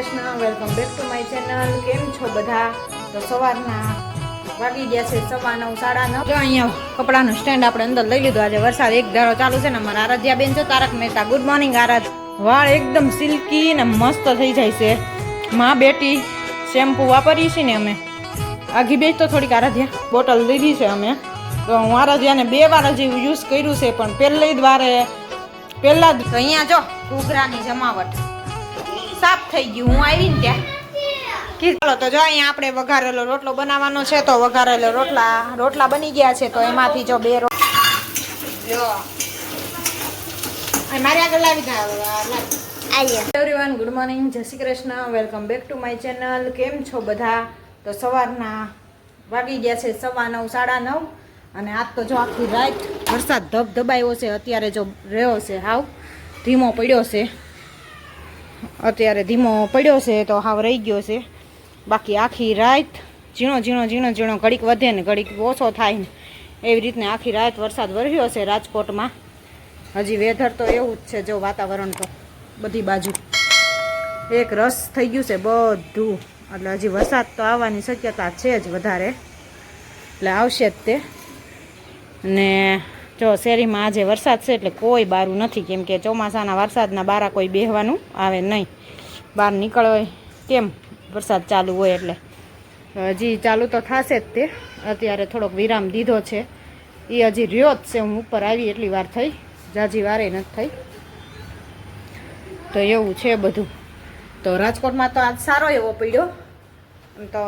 Krishna welcome back to my channel કેમ છો બધા? તો સવારના વાગી ગયા છે સવા નવ, સાડા નવ. જો અહીંયા કપડાનું સ્ટેન્ડ આપણે અંદર લઈ લીધું. આજે વરસાદ એક ધારો ચાલુ છે ને અમારા આરાધ્યા બેન છે, Tarak Mehta. Good morning Aaradh. વાળ એકદમ સિલ્કી ને મસ્ત થઈ જાય છે. માં બેટી શેમ્પુ વાપરીએ છીએ ને અમે. આઘી બેચ તો થોડીક, આરાધ્યા, બોટલ લીધી છે અમે. તો હું આરાધ્યાને બે વાર હજી યુઝ કર્યું છે, પણ પહેલી વારે પહેલાં જ અહીંયા જો, ઘૂઘરાની જમાવટ. થઈ ગયું. હું આવી ને ત્યાં. કી ચાલો તો જો અહીંયા આપણે વઘારેલો રોટલો બનાવવાનો છે તો વઘારેલો રોટલા રોટલા બની ગયા છે તો એમાંથી જો બે રોટલા જો. મારી આગળ લાવી દે everyone good morning Jai Shri Krishna. Welcome back to my channel કેમ છો બધા? તો સવારના વાગી ગયા છે સવા નવ સાડા નવ. અને આજ તો જો આખી રાત વરસાદ ધબધબાયો છે અત્યારે જો રહ્યો છે હાવ ધીમો પડ્યો છે. અત્યારે ધીમો પડ્યો છે તો હાવ રહી ગયો છે. બાકી આખી રાત ઝીણો ઝીણો ઝીણો ઝીણો ઘડીક વધે ને ઘડીક ઓછો થાય ને એવી રીતને આખી રાત વરસાદ વરસ્યો છે રાજકોટમાં. હજી વેધર તો એવું જ છે જો વાતાવરણ તો બધી બાજુ. એક રસ થઈ ગયું છે બધું. એટલે હજી વરસાદ તો આવવાની શક્યતા છે જ વધારે. એટલે આવશે જ તે. ને જો શેરીમાં આજે વરસાદ છે એટલે કોઈ બારું નથી. કેમ કે ચોમાસાના વરસાદના બારા કોઈ બેહવાનું આવે નહીં. બહાર નીકળો કેમ? વરસાદ ચાલુ હોય એટલે. હજી ચાલુ તો થશે જ તે. અત્યારે થોડોક વિરામ દીધો છે. એ હજી રહ્યો જ છે. હું ઉપર આવી એટલી વાર થઈ. જાજી વારે નથી થઈ. તો એવું છે બધું. તો રાજકોટમાં તો આજ સારો એવો પીડ્યો. તો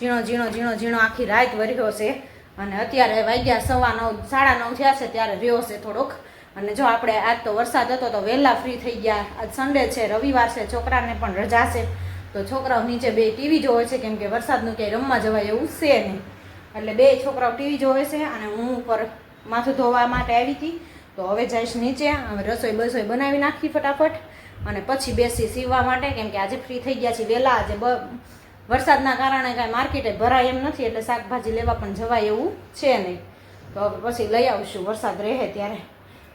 ઝીણો ઝીણો ઝીણો ઝીણો આખી રાત વર્યો છે. અને અત્યારે વાગ્યા સવા નવ, સાડા નવ થયા છે ત્યારે રહ્યો છે થોડોક. અને જો આપણે આજ તો વરસાદ હતો તો વહેલા ફ્રી થઈ ગયા. આજ સન્ડે છે, રવિવાર છે, છોકરાને પણ રજા છે. તો છોકરાઓ નીચે બે ટીવી જોવે છે, કેમ કે વરસાદનું ક્યાંય રમવા જવાય એવું છે નહીં. એટલે બે છોકરાઓ ટીવી જોવે છે અને હું ઉપર માથું ધોવા માટે આવી હતી. તો હવે જઈશ નીચે, હવે રસોઈ બસોઈ બનાવી નાખી ફટાફટ. અને પછી બેસી સીવવા માટે, કેમ કે આજે ફ્રી થઈ ગયા છે વહેલા આજે બ વરસાદના કારણે કાંઈ માર્કેટે ભરાય એમ નથી, એટલે શાકભાજી લેવા પણ જવાય એવું છે નહીં. તો પછી લઈ આવશું, વરસાદ રહે ત્યારે.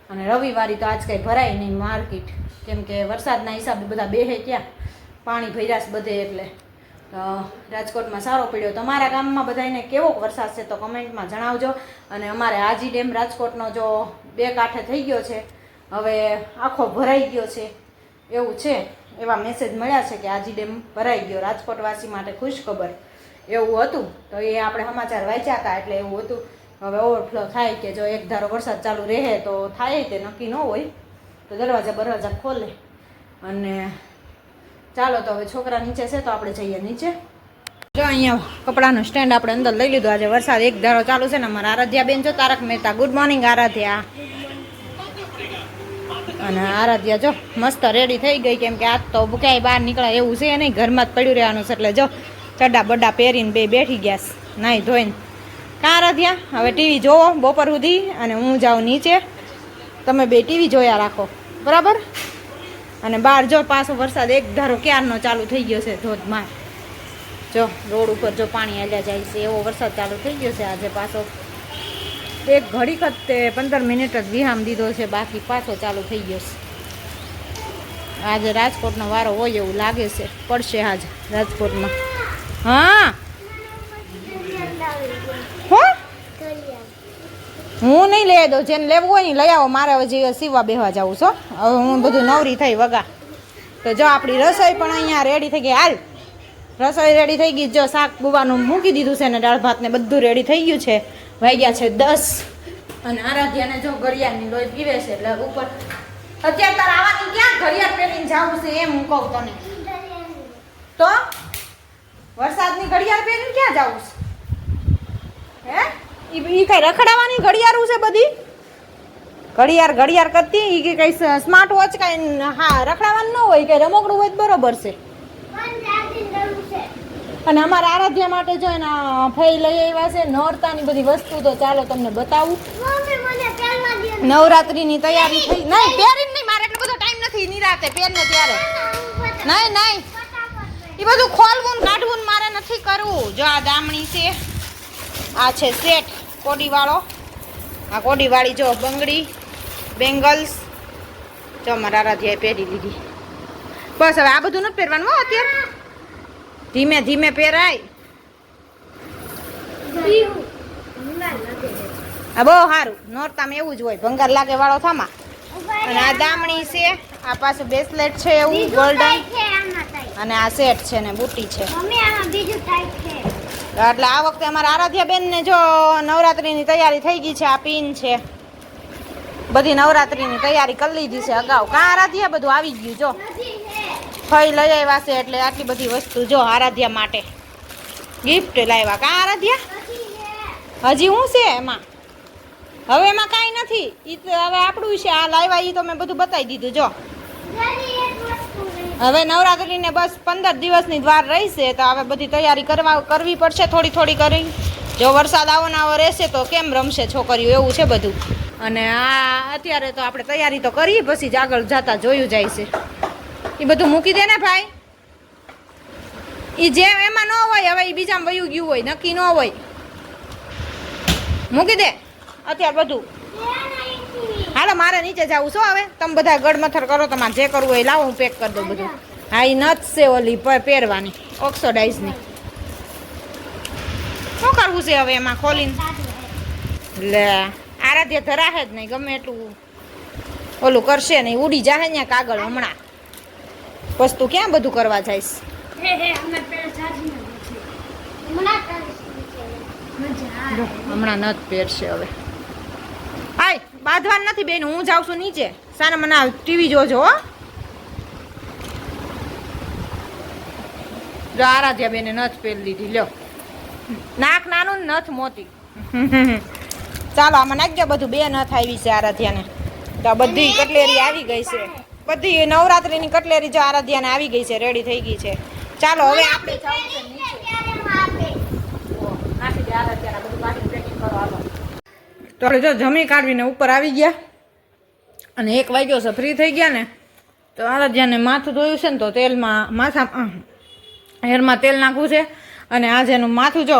અને રવિવારી તો આજ કાંઈ ભરાય નહીં માર્કેટ. કેમ કે વરસાદના હિસાબે બધા બેહે ક્યાં? પાણી ભૈરાશ બધે એટલે. રાજકોટમાં સારો પડ્યો. તમારા ગામમાં બધાને કેવો વરસાદ છે તો કમેન્ટમાં જણાવજો. અને અમારે આજી ડેમ રાજકોટનો જો બે કાંઠે થઈ ગયો છે, હવે આખો ભરાઈ ગયો છે. એવું છે. એવા મેસેજ મળ્યા છે કે આજી ડેમ ભરાઈ ગયો. રાજકોટવાસી માટે ખુશ ખબર. એવું હતું. તો એ આપણે સમાચાર વાંચ્યા હતા. એટલે એવું હતું. હવે ઓવરફ્લો થાય કે જો એક ધારો વરસાદ ચાલુ રહે તો થાય તે નક્કી ન હોય. તો દરવાજા બરવાજા ખોલે. અને ચાલો તો હવે છોકરા નીચે છે તો આપણે જઈએ નીચે. જો અહીંયા કપડાનું સ્ટેન્ડ આપણે અંદર લઈ લીધું. આજે વરસાદ એક ધારો ચાલુ છે ને અમારા આરાધ્યા બેન જો Tarak Mehta. Good morning Aaradhya. અને આરાધ્યા જો, મસ્ત રેડી થઈ ગઈ કેમ કે આજ તો ક્યાંય બહાર નીકળાય એવું છે નહીં, ઘરમાં જ પડ્યું રહેવાનું છે એટલે જો ચડ્ડા બડ્ડા પહેરીને બે બેઠી ગયા છે, નાહી ધોઈને. કાં આરાધ્યા, હવે ટીવી જોવો બપોર સુધી અને હું જાઉં નીચે. તમે બે ટીવી જોયા રાખો, બરાબર? અને બહાર જો પાછો વરસાદ એક ધારો ક્યારનો ચાલુ થઈ ગયો છે, ધોધમાર. જો, રોડ ઉપર જો પાણી હાલ્યા જાય છે, એવો વરસાદ ચાલુ થઈ ગયો છે, આજે પાછો એક ઘડીક જ તે પંદર મિનિટ જ વિહામ દીધો છે, બાકી પાછો ચાલુ થઈ ગયો આજે રાજકોટનો વારો હોય એવું લાગે છે, પડશે આજ રાજકોટમાં. હા? હો? નહીં લઈ દઉં જેને લેવું હોય ને લઈ આવો, મારે હજી સીવા બેહવા જાઉં છો હવે હું બધું નવરી થઈ વગા. તો જો આપણી રસોઈ પણ અહીંયા રેડી થઈ ગઈ. હાલ, રસોઈ રેડી થઈ ગઈ. જો શાક, બુવાનું મૂકી દીધું છે ને, દાળ ભાત ને બધું રેડી થઈ ગયું છે. વાગ્યા છે દસ. અને આરાધ્યાને જો ઘડિયાળની લોહી પીવે છે એટલે ઉપર અત્યારે તારે આવવાની ક્યાં? ઘડિયાળ પહેરીને જવું છે એમ હું કહું તને. તો? વરસાદની ઘડિયાળ પહેરીને ક્યાં જવું છે? હે? એ કઈ રખડાવાની ઘડિયાળું છે બધી? ઘડિયાળ ઘડિયાળ કરતી એ કઈ સ્માર્ટ વોચ કઈ હા, રખડાવાનું ન હોય, કઈ રમકડું હોય બરોબર છે. અને અમારા આરાધ્યા માટે જો એના ફઈ લઈ આવ્યા છે નોરતાની બધી વસ્તુ તો ચાલો તમને બતાવું. નવરાત્રીની તૈયારી થઈ નહીં પહેરીને નહીં મારે એટલો બધો ટાઈમ નથી નિરાતે પહેરને ત્યારે. નહીં નહીં. એ બધું ખોલવું કાઢવું મારે નથી કરવું. જો આ દામણી છે આ છે સેટ કોડીવાળો. આ કોડીવાળી જો બંગડી બેંગલ્સ. જો મારા આરાધ્યાએ પહેરી લીધી. બસ હવે આ બધું નથી પહેરવાનું અત્યારે. ધીમે ધીમે પહેરાય. બહુ સારું નોરતામાં એવું જ હોય. ભંગાર લાગે વાળો થામા. અને આ દામણી છે. આ પાછું બ્રેસલેટ છે એવું ગોલ્ડન અને આ સેટ છે ને બુટી છે. એટલે આ વખતે અમારા આરાધ્યા બેન ને જો નવરાત્રીની તૈયારી થઈ ગઈ છે આ પિન છે. બધી નવરાત્રીની તૈયારી કરી લીધી છે અગાઉ. કાં આરાધ્યા બધું આવી ગયું જો. ફઈ લઈ આવ્યા છે એટલે આટલી બધી વસ્તુ જો આરાધ્યા માટે. ગિફ્ટ લાવ્યા કા આરાધ્યા? હજી હું છે એમાં? હવે એમાં કાંઈ નથી. ઈ તો હવે આપણું છે. આ લાવ્યા એ તો મેં બધું બતાવી દીધું. જો. હવે નવરાત્રીને બસ પંદર દિવસની દ્વાર રહેશે તો હવે બધી તૈયારી કરવા કરવી પડશે થોડી થોડી કરી. જો વરસાદ આવો ને આવો રહેશે તો કેમ રમશે છોકરીઓ? એવું છે બધું. અને આ અત્યારે તો આપણે તૈયારી તો કરીએ, પછી જ આગળ જતા જોયું જાય છે. એ બધું મૂકી દે ને ભાઈ. એ જે એમાં ન હોય, હવે એ બીજામાં વયું ગયું હોય, નક્કી ન હોય. મૂકી દે. અત્યારે બધું. હાલો, મારે નીચે જવું છો હવે. તમે બધા ગડમથર કરો, તમારે જે કરવું હોય લાવો, હું પેક કરી દઉં બધું. હા એ નથ છે ઓલી પહેરવાની, ઓક્સોડાઇઝની. શું કરવું છે હવે એમાં ખોલીને? લે આરાધ્ય ધરાશે જ નહીં, ગમે એટલું ઓલું કરશે નહીં. ઉડી જાહે ને કાગળ હમણાં. વસ્તુ ક્યાં બધું કરવા જઈશ? હમણાં નથ પહેરશે હવે. આય બાંધવાનું નથી બેન હું જાઉં છું નીચે. સાને મને ટીવી જોજો હો. જો આરાધ્યા બેને નથ પહેરી લીધી લ્યો. નાક નાનું નથ મોતી ચાલો આમાં નાખજો બધું. બે નથ આવી છે આરાધ્યાને. તો આ બધી કટલેરી આવી ગઈ છે. બધી નવરાત્રીની કટલેરી જો આરાધ્યાને આવી ગઈ છે રેડી થઈ ગઈ છે. ચાલો હવે આપણે જવું છે નીચે. તો જો જમી કાઢવીને ઉપર આવી ગયા. અને એક વાગ્યો છે ફ્રી થઈ ગયા ને. તો આરાધ્યાને માથું ધોયું છે ને તો તેલમાં માથા હેરમાં તેલ નાખવું છે. અને આજે એનું માથું જો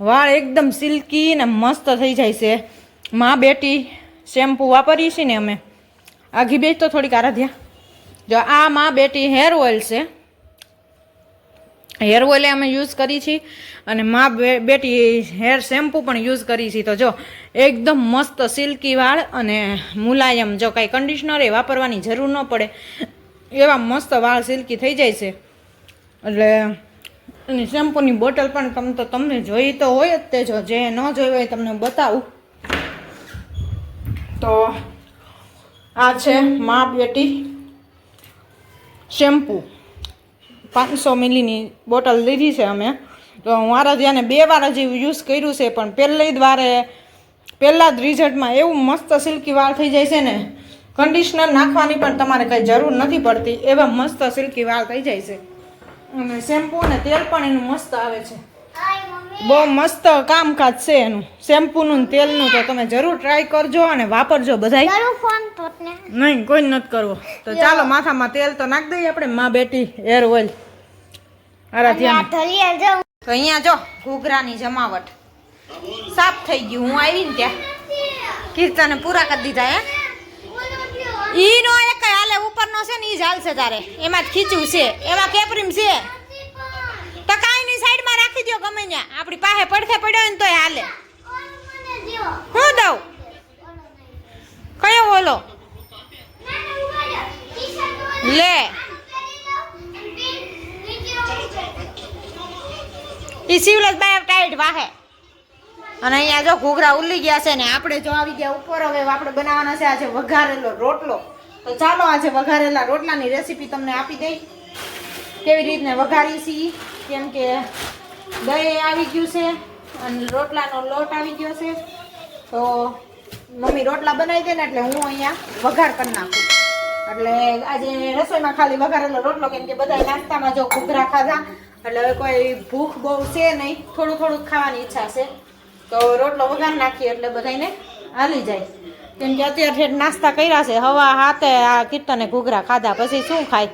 વાળ એકદમ સિલ્કી ને મસ્ત થઈ જાય છે. માં બેટી શેમ્પુ વાપરીએ છીએ ને અમે. આઘી બેચ તો થોડીક આરાધ્યા. જો આ માં બેટી હેર ઓઇલ છે. હેર ઓઇલ અમે યુઝ કરી છીએ અને મા બેટી હેર શેમ્પૂ પણ યુઝ કરી છીએ તો જો, એકદમ મસ્ત સિલ્કી વાળ અને મુલાયમ જો કાંઈ કન્ડિશનર એ વાપરવાની જરૂર ન પડે. એવા મસ્ત વાળ સિલ્કી થઈ જાય છે. એટલે એની શેમ્પૂની બોટલ પણ તમ તો તમને જોઈ તો હોય જ તે જો, જે ન જોઈ હોય તમને બતાવું. તો આ છે મા બેટી શેમ્પૂ. પાંચસો મિલીની બોટલ લીધી છે અમે. તો મારા ધ્યાને બે વાર હજી યુઝ કર્યું છે, પણ પહેલી દ્વારે, પહેલાં જ રિઝલ્ટમાં એવું મસ્ત સિલ્કી વાળ થઈ જાય છે ને કન્ડિશનર નાખવાની પણ તમારે કંઈ જરૂર નથી પડતી, એવા મસ્ત સિલ્કી વાળ થઈ જાય છે. અને શેમ્પૂ અને તેલ પણ એનું મસ્ત આવે છે. બહુ મસ્ત કામકાજ છે એનું. શેમ્પૂનું તેલનું તો તમે જરૂર ટ્રાય કરજો અને વાપરજો બધાય. નહીં કોઈ નથી કરવો. તો ચાલો માથામાં તેલ તો નાખ દઈએ આપણે. માં બેટી હેર ઓઇલ આરાધ્યા તો અહીંયા જો ઘૂઘરાની જમાવટ. સાફ થઈ ગયું. હું આવી ને ત્યાં કીર્તને પૂરા કરી દીધા હે. ઈ નો એક હાલે ઉપરનો છે ને ઈ જ હાલશે તારે. એમાં જ ખીચું છે. એમાં કેપરીમ છે તો કાંઈ નહીં સાઈડમાં ત્યાં આપણી પાસે પડખે પડ્યો ને તોય હાલે. હું દઉં? કયો ઓલો? લે. એ શિવલાસ બાય ટાઈટ વાહે. અને અહીંયા જો ઘૂઘરા ઉલી ગયા છે ને, આપણે જો આવી ગયા ઉપર, હવે આપણે બનાવવાના છે આજે વઘારેલો રોટલો. તો ચાલો આજે વઘારેલા રોટલાની રેસીપી તમને આપી દઈ. કેવી રીતને વઘારી છીએ? કેમ કે દહીં આવી ગયું છે અને રોટલાનો લોટ આવી ગયો છે. તો મમ્મી રોટલા બનાવી દે ને એટલે હું અહીંયા વઘાર કરી નાખું. એટલે આજે રસોઈમાં ખાલી વઘારેલો રોટલો કેમ કે બધા નાસ્તામાં જો ઘૂઘરા ખાધા, એટલે હવે કોઈ ભૂખ બહુ છે નહીં, થોડું થોડું ખાવાની ઈચ્છા છે. તો રોટલો વઘાર નાખીએ એટલે બધાને હાલી જાય. કેમ કે અત્યારે નાસ્તા કર્યા છે, હવા, હાથે આ કીર્તને ઘૂઘરા ખાધા, પછી શું ખાય?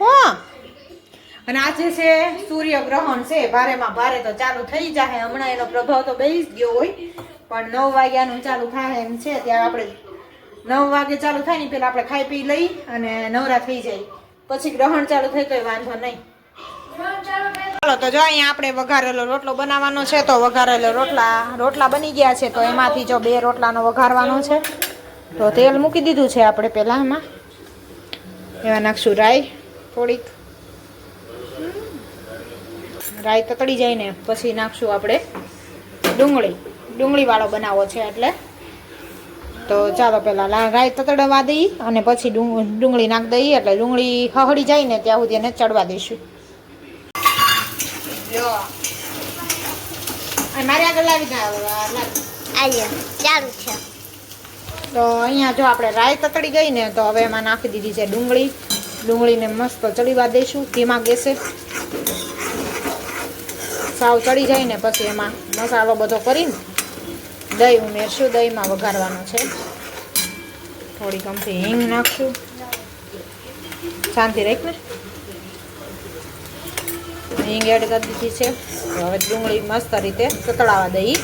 હા! અને આજે છે સૂર્યગ્રહણ છે, ભારેમાં ભારે તો ચાલુ થઈ જાય હમણાં એનો પ્રભાવ તો બેસી જ ગયો હોય. પણ નવ વાગ્યાનું ચાલુ થાય એમ છે. ત્યારે આપણે નવ વાગે ચાલુ થાય ને પેલા આપણે ખાઈ પી લઈ અને નવરા થઈ જાય. પછી ગ્રહણ ચાલુ થઈ તો વાંધો નહીં. ચાલો, તો જો અહીંયા આપણે વઘારેલો રોટલો બનાવવાનો છે, તો વઘારેલો રોટલા રોટલા બની ગયા છે, તો એમાંથી જો બે રોટલાનો વઘારવાનો છે. તો તેલ મૂકી દીધું છે આપણે પહેલાં એમાં એમાં નાખશું રાઈ, થોડીક. રાઈ તતડી જાય ને પછી નાખશું આપણે ડુંગળી. ડુંગળીવાળો બનાવવો છે એટલે. તો ચાલો પહેલાં રાઈ તતડવા દઈ અને પછી ડુંગ- ડુંગળી નાખ દઈએ એટલે ડુંગળી હહળી જાય ને ત્યાં સુધી એને ચડવા દઈશું. મારે આગળ લાવી ચાલુ છે. તો અહીંયા જો આપણે રાઈ તતડી ગઈ ને તો હવે એમાં નાખી દીધી છે ડુંગળી. ડુંગળીને મસ્ત ચડીવા દઈશું. ધીમા ગેસે. સાવ ચડી જાય ને પછી એમાં મસાલો બધો કરીને દહીં ઉમેરશું, દહીંમાં વઘારવાનો છે. થોડી કમથી હિંગ નાખશું. શાંતિ રાખ ને. હિંગ એડ કરી દીધી છે. હવે ડુંગળી મસ્ત રીતે સતળાવા દઈ.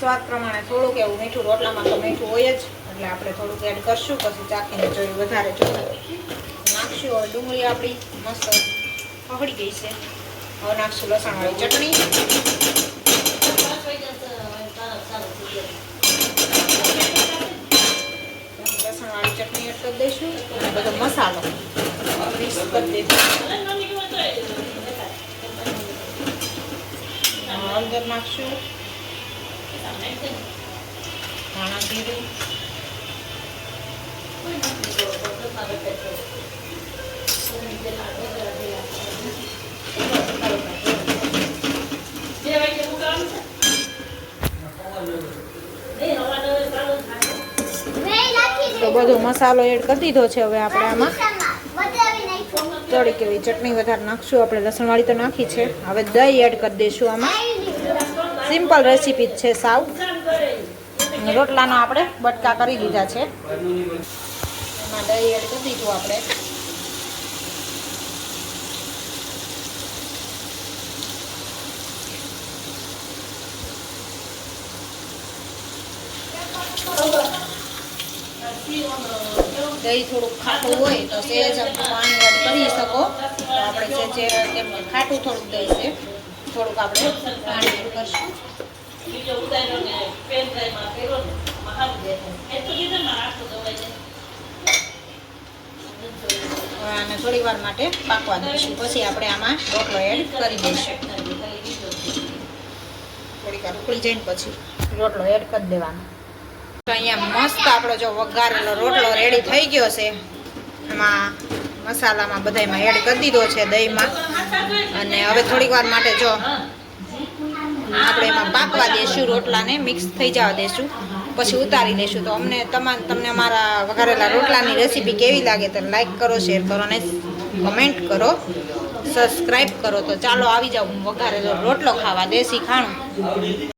સ્વાદ પ્રમાણે થોડુંક એવું મીઠું, રોટલામાં તો મીઠું હોય જ. એટલે આપણે થોડુંક એડ કરશું, પછી ચાખીને જોયું વધારે જોયું. નાખશું હવે ડુંગળી આપણી મસ્ત પકડી ગઈ છે. હવે નાખશું લસણવાળી ચટણી. લસણવાળી ચટણી એડ દઈશું બધો મસાલો મિક્સ કરી દઈશું હળદર નાખશું. ધાણા જીરું તો બધો મસાલો એડ કરી દીધો છે હવે આપણે આમાં. થોડીક એવી ચટણી વધારે નાખશું, આપણે લસણવાળી તો નાખી છે. હવે દહીં એડ કરી દઈશું આમાં. સિમ્પલ રેસીપી જ છે સાવ. રોટલાનો આપણે બટકા કરી દીધા છે. એમાં દહીં એડ કરી દીધું આપણે. દહીં થોડુંક ખાટું હોય તો સહેજ પાણી એડ કરી શકો. તો આપણે જે જે કેમ ખાટું થોડુંક દહીં છે થોડુંક આપણે પાણી એડ કરશું. આને થોડી વાર માટે પાકવા દઈશું. પછી આપણે આમાં રોટલો એડ કરી દઈશું. થોડીક વાર ઉકળી જાય પછી રોટલો એડ કરી દેવાનો. અહીંયા મસ્ત આપણો જો વઘારેલો રોટલો રેડી થઈ ગયો છે. એમાં મસાલામાં બધામાં એડ કરી દીધો છે દહીંમાં. અને હવે થોડીક વાર માટે જો આપણે એમાં પાકવા દઈશું રોટલાને મિક્સ થઈ જવા દઈશું પછી ઉતારી દઈશું તો અમને તમામ તમને અમારા વઘારેલા રોટલાની રેસીપી કેવી લાગે તો લાઈક કરો શેર કરો અને કમેન્ટ કરો. સબસ્ક્રાઈબ કરો. તો ચાલો આવી જાઓ વઘારેલો રોટલો ખાવા, દેશી ખાણું.